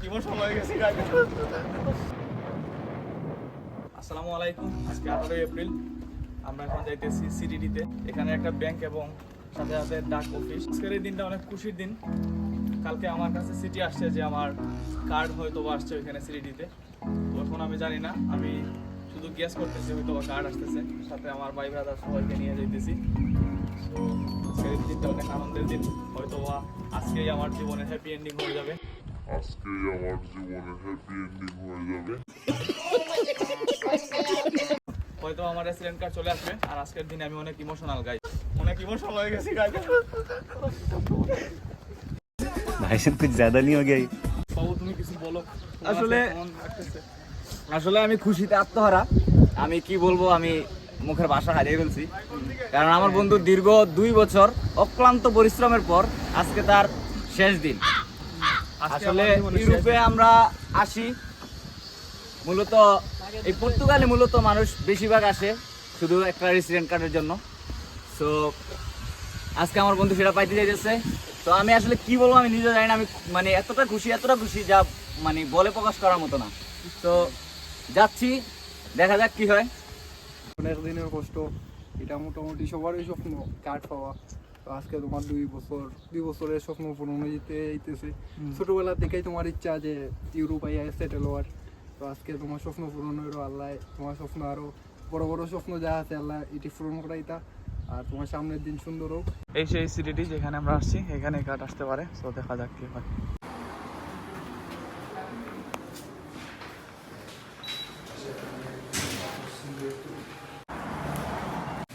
হয়ে আসসালামু আলাইকুম। আজকে আঠারোই এপ্রিল। আমরা এখন যাইতেছি সিটিডিতে। এখানে একটা ব্যাংক এবং সাথে সাথে ডাক অফিস। আজকের এই দিনটা অনেক খুশির দিন। কালকে আমার কাছে সিটি আসছে যে আমার কার্ড হয়তো বা আসছে ওইখানে সিটিডিতে। তো এখন আমি জানি না। আমি শুধু গ্যাস করতেছি হয়তো বা কার্ড আসতেছে। সাথে আমার ভাই ব্রাদার সবাইকে নিয়ে যাইতেছি। তো আজকের দিনটা অনেক আনন্দের দিন। হয়তো বা আজকেই আমার জীবনে হ্যাপি এন্ডিং হয়ে যাবে। আজকে আমার জীবনে হ্যাপি এন্ডিং হয়ে যাবে। হয়তো আমার রেসিডেন্ট কার্ড চলে আসবে আর আজকের দিনে আমি অনেক ইমোশনাল গাই অনেক ইমোশনাল হয়ে গেছি গাই ভাই সব কিছু জ্যাদা নিয়ে গেই বাবু তুমি কিছু বলো। আসলে আসলে আমি খুশিতে আত্মহারা। আমি কি বলব আমি মুখের ভাষা হারিয়ে ফেলছি। কারণ আমার বন্ধু দীর্ঘ দুই বছর অক্লান্ত পরিশ্রমের পর আজকে তার শেষ দিন। আসলে ইউরোপে আমরা আসি। মূলত এই পর্তুগালে মূলত মানুষ বেশিরভাগ আসে শুধু একটা রেসিডেন্ট কার্ডের জন্য। সো আজকে আমার বন্ধু সেটা পাইতে যাইতেছে। তো আমি আসলে কি বলব আমি নিজে জানি না আমি মানে এতটা খুশি এতটা খুশি যা মানে বলে প্রকাশ করার মতো না। তো যাচ্ছি দেখা যাক কি হয়। অনেক দিনের কষ্ট এটা মোটামুটি সবারই স্বপ্ন কাঠ পাওয়া। তো আজকে তোমার দুই বছর দুই বছরের স্বপ্ন পূরণ হয়ে যেতে এইতেছে ছোটবেলা থেকেই তোমার ইচ্ছা যে ইউরোপ আইয়া সেটেল হওয়ার। তো আজকে তোমার স্বপ্ন পূরণ হইল আল্লাহ তোমার স্বপ্ন আরও বড় বড় স্বপ্ন যা আছে আল্লাহ এটি পূরণ করাইতা। আর তোমার সামনের দিন সুন্দর হোক। এই সেই সিটিটি যেখানে আমরা আসছি এখানে কার্ড আসতে পারে। তো দেখা যাক কি হয়।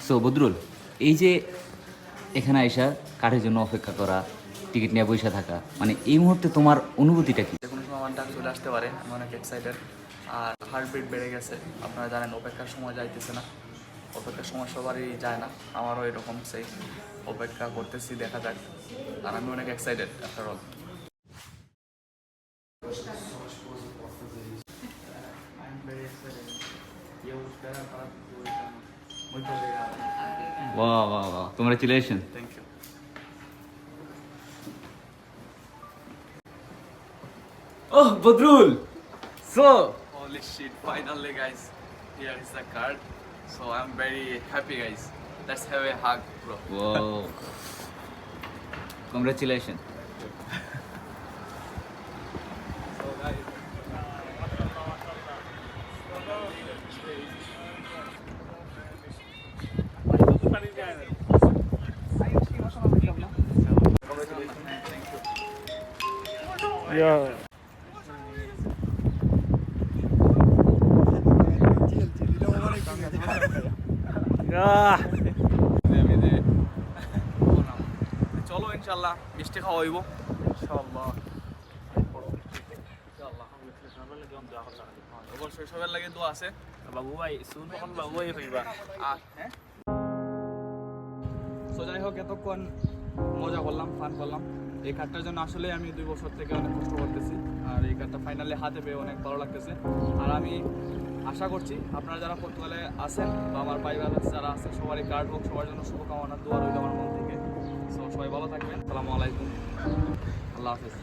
সো বদরুল এই যে এখানে আইসা কাঠের জন্য অপেক্ষা করা টিকিট নিয়ে বসে থাকা মানে এই মুহূর্তে তোমার অনুভূতিটা কি? যে কোনো সময় আমার ডাক চলে আসতে পারে আমি অনেক এক্সাইটেড আর হার্টবিট বেড়ে গেছে আপনারা জানেন অপেক্ষার সময় যাইতেছে না। অপেক্ষার সময় সবারই যায় না আমারও এরকম সেই অপেক্ষা করতেছি দেখা যাক। আর আমি অনেক excited after all Wow! Congratulations! Thank you. Oh, Badrul! So, holy shit, finally, guys, here is the card. So, I'm very happy, guys. Let's have a hug, bro. Wow. Congratulations. যে চলো ইনশাল্লাহ মিষ্টি খাওয়া হইব। ইনশাল্লাহ অবশ্যই সবার লাগে দোয়া আছে। বাবু ভাই শুন তখন বাবু ভাই হইবা। আর হ্যাঁ। সো যাই হোক এতক্ষণ মজা করলাম ফান করলাম। এই কার্ডটার জন্য আসলে আমি দুই বছর থেকে অনেক কষ্ট করতেছি, আর এই কার্ডটা ফাইনালি হাতে পেয়ে অনেক ভালো লাগতেছে। আর আমি আশা করছি, আপনারা যারা পর্তুগালে আছেন বা আমার ভাই ব্রাদার্স যারা আছে, সবারই কার্ড হোক, সবার জন্য শুভকামনা, দোয়া রইল আমার মন থেকে। সো সবাই ভালো থাকবেন। আসসালামু আলাইকুম। আল্লাহ হাফেজ।